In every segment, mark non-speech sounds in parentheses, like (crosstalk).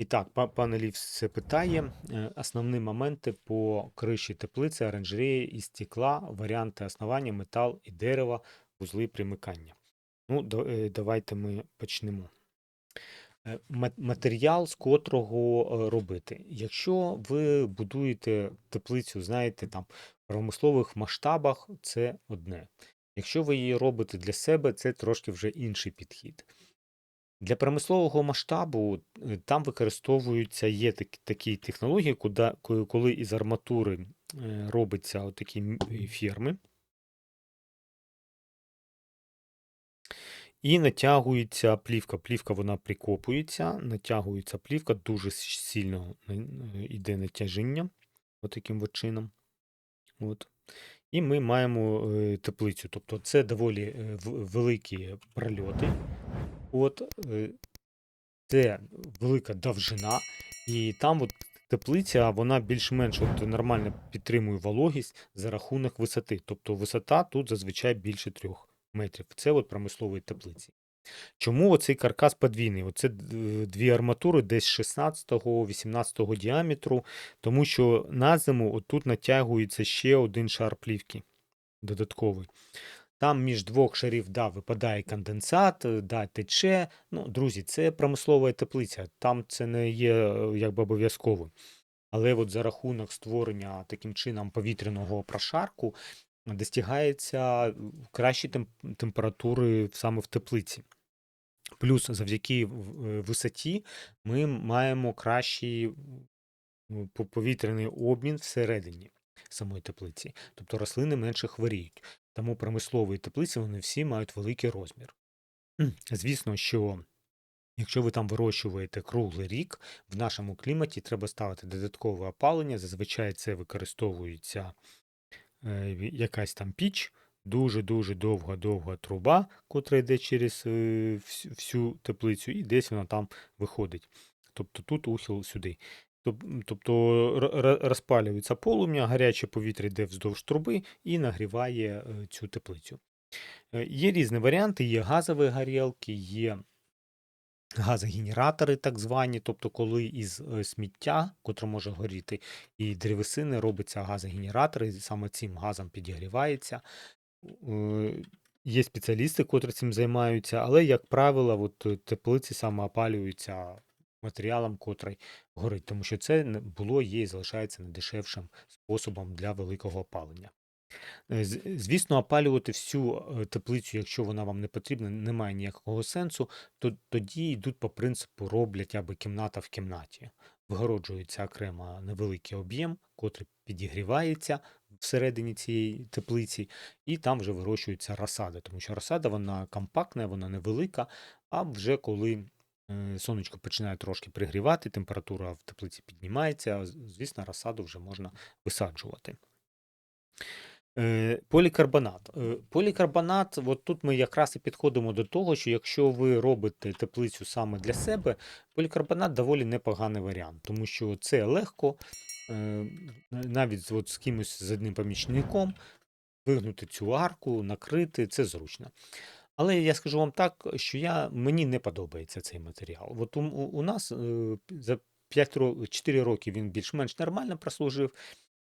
І так, па- пане Лів все питає. Е, Основні моменти по криші теплиці, оранжереї із стекла, варіанти основання, метал і дерево, вузли примикання. Ну, е, давайте ми почнемо. Е, Матеріал, з котрого робити. Якщо ви будуєте теплицю, знаєте, там в промислових масштабах, це одне. Якщо ви її робите для себе, це трошки вже інший підхід. Для промислового масштабу е, там використовуються є такі, такі технології, куди, коли із арматури е, робиться отакі е, ферми, і натягується плівка. Плівка вона прикопується, натягується плівка, дуже сильно йде натяжіння, отаким от чином. От. І ми маємо теплицю. Тобто це доволі великі прольоти. От, е, це велика довжина, і там от теплиця, вона більш-менш от нормально підтримує вологість за рахунок висоти. Тобто висота тут зазвичай більше 3 метрів. Це от промислової теплиці. Чому оцей каркас подвійний? Оце дві арматури десь 16-18 діаметру, тому що на зиму отут натягується ще один шар плівки додатковий. Там між двох шарів да, випадає конденсат, е, да, тече. Ну, друзі, це промислова теплиця. Там це не є е, якби обов'язковим. Але от за рахунок створення таким чином повітряного прошарку достигається кращі температури саме в теплиці. Плюс завдяки е, висоті ми маємо кращий повітряний обмін всередині самої теплиці. Тобто рослини менше хворіють. Тому промислові теплиці вони всі мають великий розмір. Звісно, що якщо ви там вирощуєте круглий рік, в нашому кліматі треба ставити додаткове опалення. Зазвичай це використовується е, якась там піч, дуже-дуже довга-довга труба, котра йде через е, всю теплицю, і десь вона там виходить. Тобто тут ухил сюди. Тоб- Тобто розпалюється полум'я, гаряче повітря йде вздовж труби і нагріває е, цю теплицю. Е, Є різні варіанти, є газові горілки, є газогенератори, так звані, тобто, коли із е, сміття, котре може горіти, і древесини робиться газогенератор, і саме цим газом підігрівається. Є спеціалісти, котрі цим займаються, але, як правило, от теплиці саме опалюються матеріалом, котрий горить, тому що це було, є і залишається найдешевшим способом для великого опалення. Е, Звісно, опалювати всю е, теплицю, якщо вона вам не потрібна, немає ніякого сенсу, то тоді йдуть по принципу роблять аби кімната в кімнаті. Вигороджується окремо невеликий об'єм, котрий підігрівається всередині цієї теплиці, і там вже вирощується розсада, тому що розсада вона компактна, вона невелика, а вже коли сонечко починає трошки пригрівати, температура в теплиці піднімається, звісно, розсаду вже можна висаджувати. Е, Полікарбонат. Е, Полікарбонат, от тут ми якраз і підходимо до того, що якщо ви робите теплицю саме для себе, полікарбонат доволі непоганий варіант, тому що це легко, е, навіть от з кимось з одним помічником, вигнути цю арку, накрити, це зручно. Але я скажу вам так, що я, мені не подобається цей матеріал. От у, у нас е, за 5 ро- 4 роки він більш-менш нормально прослужив.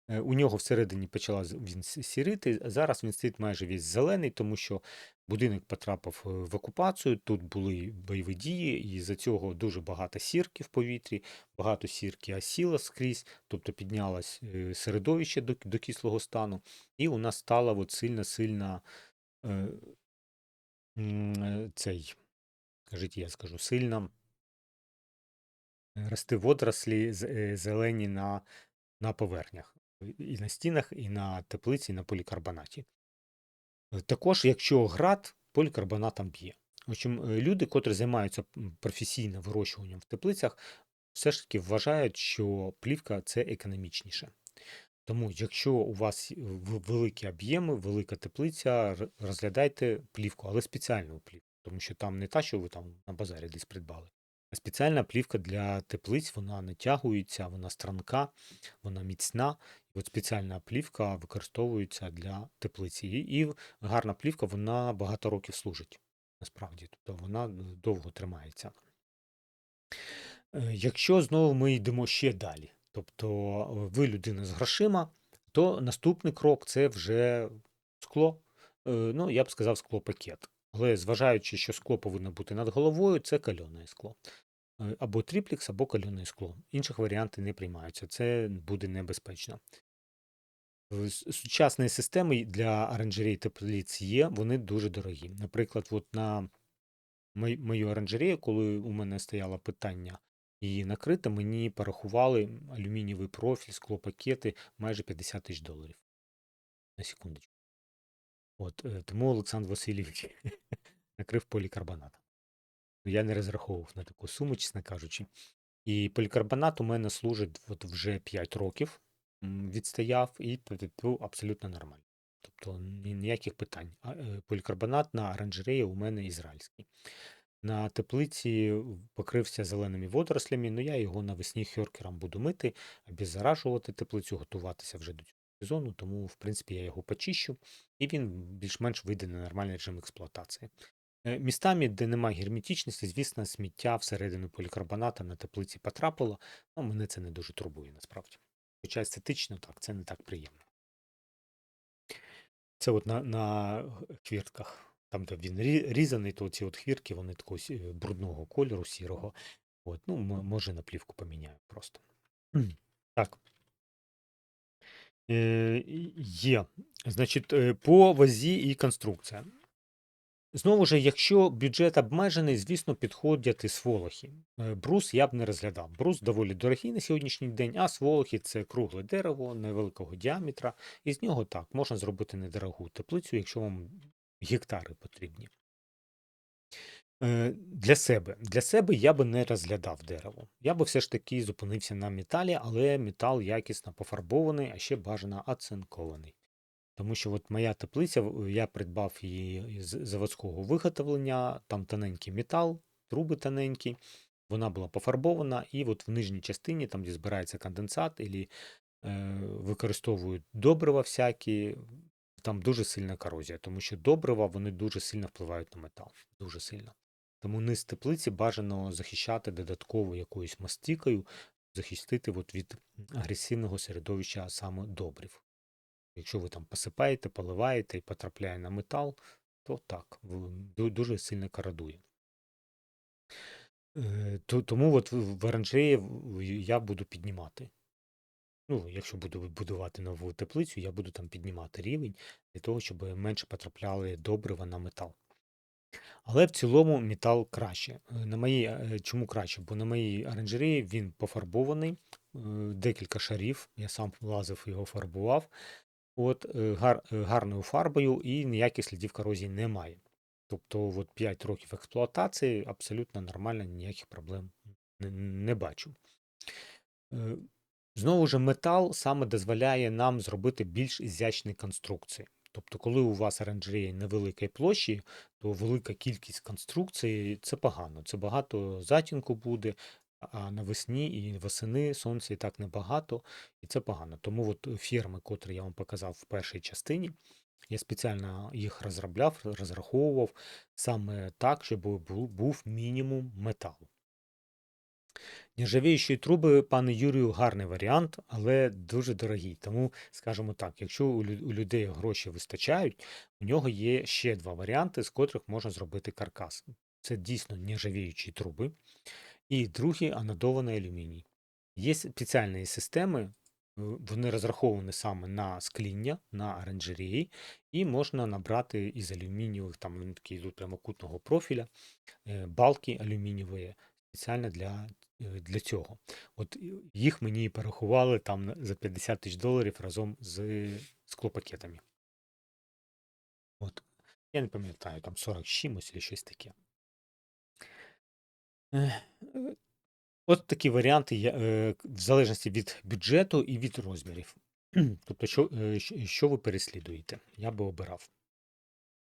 Е, У нього всередині почала він сірити. Зараз він стоїть майже весь зелений, тому що будинок потрапив е, в окупацію. Тут були бойові дії, і за цього дуже багато сірки в повітрі, багато сірки осіло скрізь, тобто піднялось середовище до, до кислого стану, і у нас стала сильно-сильно цей, кажіть, я скажу, сильно рости водорослі з- е, зелені на, на поверхнях. І на стінах, і на теплиці, і на полікарбонаті. Е, Також, якщо град, полікарбонатом б'є. В люди, котрі займаються професійно вирощуванням в теплицях, все ж таки вважають, що плівка це економічніше. Тому, якщо у вас великі об'єми, велика теплиця, розглядайте плівку, але спеціальну плівку, тому що там не та, що ви там на базарі десь придбали, а спеціальна плівка для теплиць, вона натягується, вона странка, вона міцна. І от спеціальна плівка використовується для теплиці. І, гарна плівка, вона багато років служить, насправді. Тобто вона е, довго тримається. Е, Якщо знову ми йдемо ще далі, тобто ви людина з грошима, то наступний крок це вже скло. Е, Ну, я б сказав, склопакет. Але зважаючи, що скло повинно бути над головою, це кальоне скло. Е, Або тріплікс, або кальоне скло. Інших варіантів не приймаються. Це буде небезпечно. Сучасні системи для оранжерей теплиць є, вони дуже дорогі. Наприклад, от на мою оранжерею, коли у мене стояло питання її накрити, мені порахували алюмінієвий профіль, склопакети майже 50 тисяч доларів. На секундочку. От, е, тому Олександр Васильович (laughs) накрив полікарбонатом. Я не розраховував на таку суму, чесно кажучи. І полікарбонат у мене служить от вже 5 років, відстояв і абсолютно нормально. Тобто ніяких питань. Е, Полікарбонат на оранжереї у мене ізраїльський. На теплиці покрився зеленими водорослями, ну я його навесні хьоркером буду мити, обеззаражувати теплицю, готуватися вже до цього сезону, тому, в принципі, я його почищу, і він більш-менш вийде на нормальний режим експлуатації. Е, Містами, де немає герметичності, звісно, сміття всередину полікарбоната на теплиці потрапило, ну мене це не дуже турбує насправді. Хоча естетично так, це не так приємно. Це от на, на хвіртках, там, де він різаний, то ці от хвіртки, вони такого брудного кольору, сірого. От, ну, може на плівку поміняю просто. Так. Е, є. Значить, е, по вазі і конструкція. Знову ж, якщо бюджет обмежений, звісно, підходять і сволохи. Е, Брус я б не розглядав. Брус доволі дорогий на сьогоднішній день, а сволохи це кругле дерево невеликого діаметра, і з нього так можна зробити недорогу теплицю, якщо вам гектари потрібні. Е, Для себе. Для себе я би не розглядав дерево. Я би все ж таки зупинився на металі, але метал якісно пофарбований, а ще бажано оцинкований. Тому що от моя теплиця, я придбав її з заводського виготовлення, там тоненький метал, труби тоненькі, вона була пофарбована, і от в нижній частині, там, де збирається конденсат, і е, використовують добрива всякі, там дуже сильна корозія, тому що добрива вони дуже сильно впливають на метал. Дуже сильно. Тому низ теплиці бажано захищати додатково якоюсь мастикою, захистити от від агресивного середовища саме добрив. Якщо ви там посипаєте, поливаєте і потрапляє на метал, то так, дуже сильно кородує. Е, Тому от в в- я буду піднімати. Ну, якщо буду будувати нову теплицю, я буду там піднімати рівень для того, щоб менше потрапляли добрива на метал. Але в цілому метал краще. Е, На моїй, е, чому краще? Бо на моїй оранжереї він пофарбований, е, декілька шарів. Я сам лазив його фарбував. От гар, гарною фарбою і ніяких слідів корозії немає. Тобто, от 5 років експлуатації абсолютно нормально, ніяких проблем не, не бачу. Знову ж, метал саме дозволяє нам зробити більш ізячні конструкції. Тобто, коли у вас оранжерея невеликої площі, то велика кількість конструкцій це погано. Це багато затінку буде, а навесні і восени сонця і так небагато, і це погано. Тому от фірми, котрі я вам показав в першій частині, я спеціально їх розробляв, розраховував саме так, щоб був мінімум металу. Нержавіючі труби, пане Юрію, гарний варіант, але дуже дорогий. Тому, скажімо так, якщо у людей гроші вистачають, у нього є ще два варіанти, з котрих можна зробити каркас. Це дійсно нержавіючі труби. І другий анодований алюміній. Є спеціальні системи, вони розраховані саме на скління, на оранжереї, і можна набрати із алюмінієвих, там такі йдуть прямокутного профіля, е, балки алюмінієві спеціально для, для цього. От їх мені порахували там за 50 тисяч доларів разом з склопакетами. От. Я не пам'ятаю, там 40 чимось чи щось таке. Е, От такі варіанти, е, в залежності від бюджету і від розмірів. (clears throat) Тобто, що, е, що ви переслідуєте, я би обирав.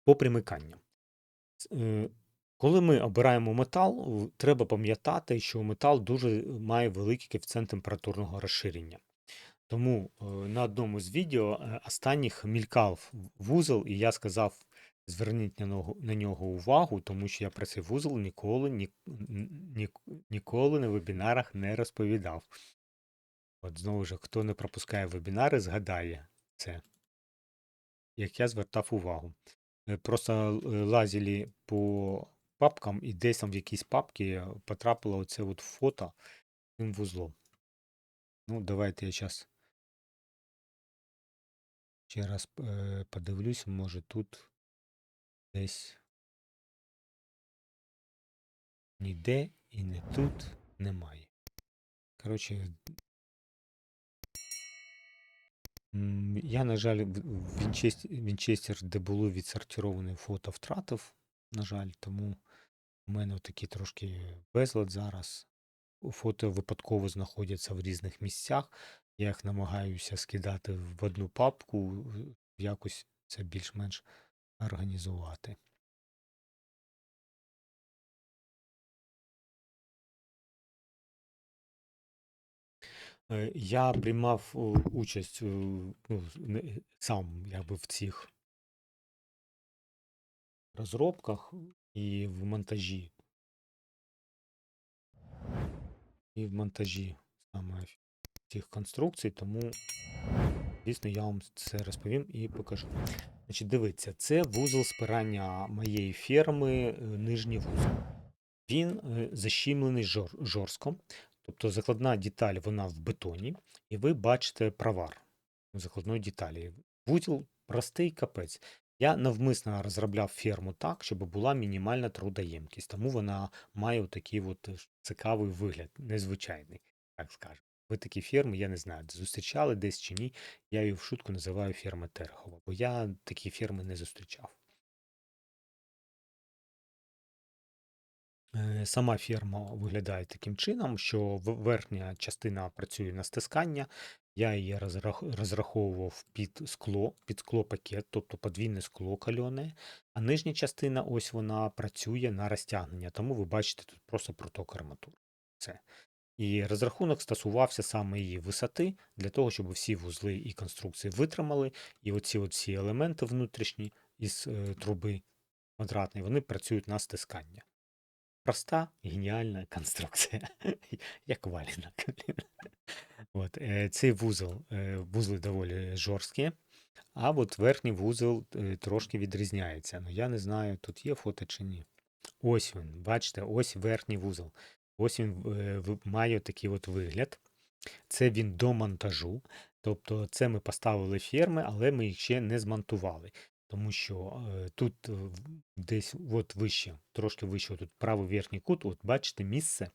По примиканням. Е, Коли ми обираємо метал, треба пам'ятати, що метал дуже має великий коефіцієнт температурного розширення. Тому е, на одному з відео е, останніх мількав вузол, і я сказав Зверніть на нього, увагу, тому що я про цей вузол ніколи, ні, ні, ніколи на вебінарах не розповідав. От знову ж, хто не пропускає вебінари, згадає це, як я звертав увагу. Е, Просто е, лазили по папкам, і десь там в якійсь папці потрапило оце от фото цим вузлом. Ну, давайте я зараз ще раз е, подивлюсь, може тут десь ніде і не тут немає. Коротше, я, на жаль, Вінчестер, де було відсортироване фото, втратив, на жаль, тому у мене такий трошки безлад зараз. Фото випадково знаходяться в різних місцях. Я їх намагаюся скидати в одну папку, якось це більш-менш організувати. Е, Я приймав участь ну, сам якби в цих розробках і в монтажі. І в монтажі саме цих конструкцій, тому, звісно, я вам це розповім і покажу. Значить, дивіться, це вузол спирання моєї ферми, е, нижній вузол. Він е, защімлений жор, жорстко, тобто закладна деталь вона в бетоні, і ви бачите правар закладної деталі. Вузол простий капець. Я навмисно розробляв ферму так, щоб була мінімальна трудоємкість, тому вона має такий от е, цікавий вигляд, незвичайний, так скажемо. Ви такі ферми, я не знаю, зустрічали десь чи ні. Я її в шутку називаю ферма Терехова, бо я такі ферми не зустрічав. Е, Сама ферма виглядає таким чином, що верхня частина працює на стискання. Я її розраховував під скло, під склопакет, тобто подвійне скло кальоне, а нижня частина ось вона працює на розтягнення, тому ви бачите тут просто проток арматури. Це. І розрахунок стосувався саме її висоти, для того, щоб всі вузли і конструкції витримали, і оці всі елементи внутрішні із е, труби квадратної, вони працюють на стискання. Проста, геніальна конструкція, (laughs) як валінок. (laughs) От, е, цей вузол, е, вузли доволі жорсткі, а от верхній вузол е, трошки відрізняється. Ну, я не знаю, тут є фото чи ні. Ось він, бачите, ось верхній вузол. Ось він е, має такий от вигляд. Це він до монтажу. Тобто це ми поставили ферми, але ми їх ще не змонтували. Тому що е, тут е, десь от вище, трошки вище, тут правий верхній кут, от бачите місце,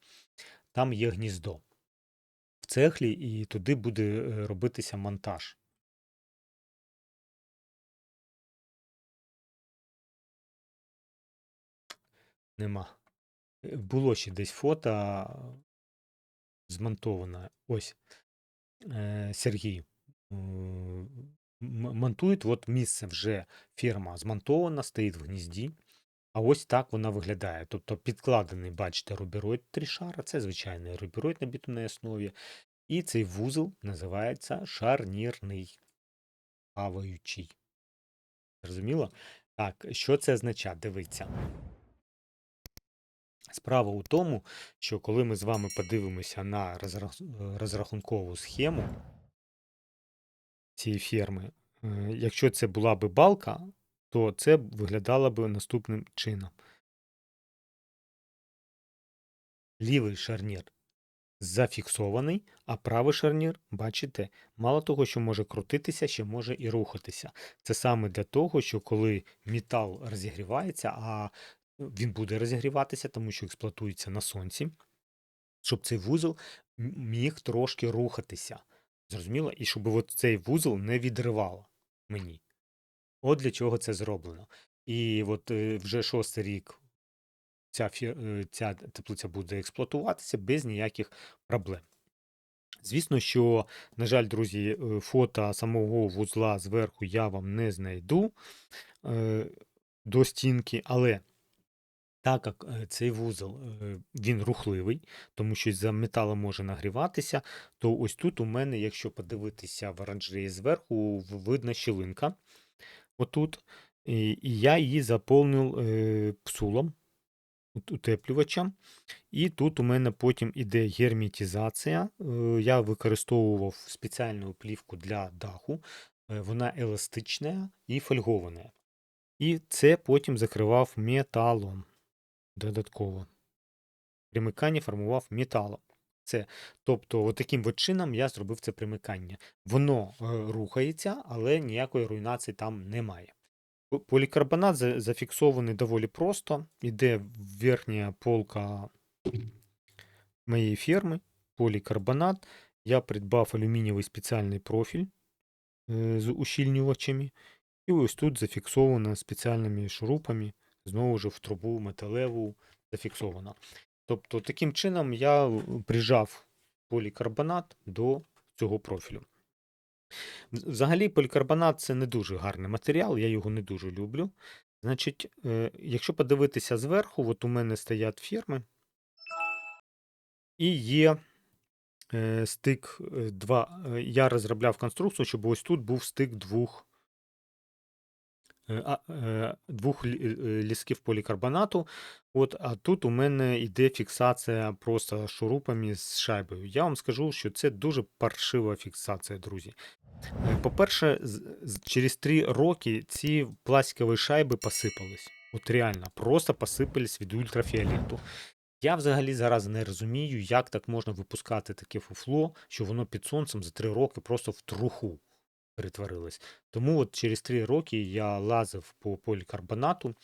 там є гніздо в цеглі, і туди буде е, робитися монтаж. Нема. Е, Було ще десь фото змонтоване. Ось е, Сергій. Монтують, от місце вже ферма змонтована, стоїть в гнізді. А ось так вона виглядає. Тобто підкладений, бачите, рубероїд трішара, це звичайний рубероїд на бітумній основі. І цей вузол називається шарнірний, плаваючий. Зрозуміло? Так, що це означає? Дивіться. Справа у тому, що коли ми з вами подивимося на розрахункову схему цієї ферми, е, якщо це була би балка, то це виглядало б наступним чином. Лівий шарнір зафіксований, а правий шарнір, бачите, мало того, що може крутитися, ще може і рухатися. Це саме для того, що коли метал розігрівається, а він буде розігріватися, тому що експлуатується на сонці, щоб цей вузол міг трошки рухатися. Зрозуміло? І щоб от цей вузол не відривало мені. От для чого це зроблено. І от е, вже шостий рік ця, е, ця теплиця буде експлуатуватися без ніяких проблем. Звісно, що, на жаль, друзі, е, фото самого вузла зверху я вам не знайду до стінки, але так як цей вузол він рухливий, тому що за металом може нагріватися, то ось тут у мене, якщо подивитися в оранжереї зверху, в- видно щілинка. Отут. І, я її заповнив е, псулом, утеплювачем. І тут у мене потім іде герметизація. Е, Я використовував спеціальну плівку для даху. Е, Вона еластична і фольгована. І це потім закривав металом додатково. Примикання формував металом. Це, тобто, от таким от чином я зробив це примикання. Воно е, рухається, але ніякої руйнації там немає. Полікарбонат зафіксований доволі просто. Іде верхня полка моєї ферми, полікарбонат. Я придбав алюмінієвий спеціальний профіль е, з ущільнювачами. І ось тут зафіксовано спеціальними шурупами, знову ж в трубу металеву зафіксовано. Тобто, таким чином я е, прижав полікарбонат до цього профілю. Взагалі, полікарбонат це не дуже гарний матеріал, я його не дуже люблю. Значить, е, якщо подивитися зверху, от у мене стоять фірми, і є е, стик е, два. е, Я розробляв конструкцію, щоб ось тут був стик двох, двох е, лісків полікарбонату. От, а тут у мене йде фіксація просто шурупами з шайбою. Я вам скажу, що це дуже паршива фіксація, друзі. Е, По-перше, через три роки ці пластикові шайби посипались. От реально, просто посипались від ультрафіолету. Я взагалі зараз не розумію, як так можна випускати таке фуфло, що воно під сонцем за три роки просто в труху перетворилось. Тому от через три роки я лазив по полікарбонату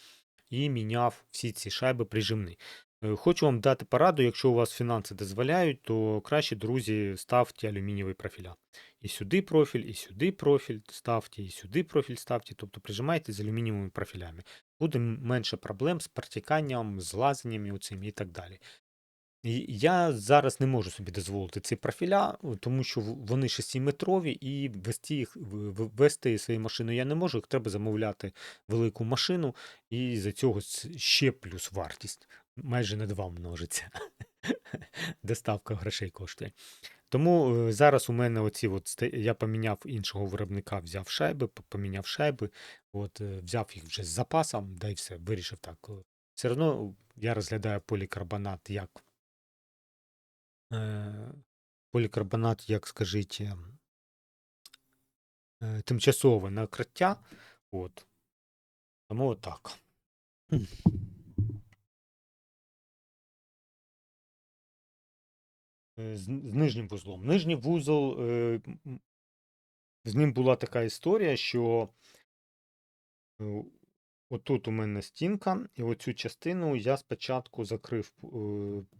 і міняв всі ці шайби прижимні. Е, Хочу вам дати пораду, якщо у вас фінанси дозволяють, то краще, друзі, ставте алюмінієві профіля. І сюди профіль, і сюди профіль ставте, і сюди профіль ставте, тобто прижимайте з алюмінієвими профілями. Буде менше проблем з протіканням, з лазаннями оцим і так далі. Я зараз не можу собі дозволити ці профіля, тому що вони 6-метрові, і вести їх вести свою машину я не можу. Їх треба замовляти велику машину, і за цього ще плюс вартість. Майже на два множиться. (laughs) Доставка грошей коштує. Тому е, зараз у мене оці от я поміняв іншого виробника, взяв шайби, поміняв шайби, от е, взяв їх вже з запасом, да й все, вирішив так. Все одно я розглядаю полікарбонат як полікарбонат, як скажіть, е, тимчасове накриття. От. Тому отак. Е, З, з нижнім вузлом. Нижній вузол, е, з ним була така історія, що е, отут у мене стінка, і оцю частину я спочатку закрив. е,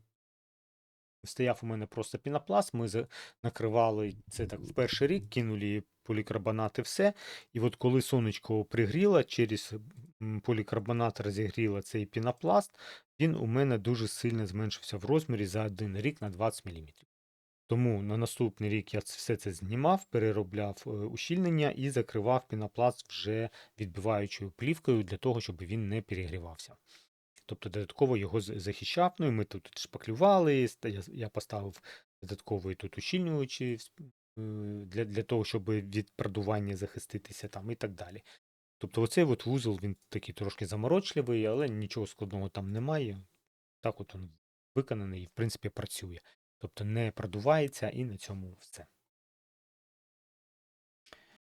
Стояв у мене просто пінопласт, ми накривали це так в перший рік, кинули полікарбонат і все. І от коли сонечко пригріло, через полікарбонат розігріло цей пінопласт, він у мене дуже сильно зменшився в розмірі за один рік на 20 мм. Тому на наступний рік я все це знімав, переробляв е, ущільнення і закривав пінопласт вже відбиваючою плівкою для того, щоб він не перегрівався. Тобто додатково його захищав. Ну і ми тут шпаклювали, я, поставив додаткові тут ущільнювачі е, для, для того, щоб від продування захиститися там і так далі. Тобто оцей от вузол він такий трошки заморочливий, але нічого складного там немає. Так от він виконаний і в принципі працює. Тобто не продувається і на цьому все.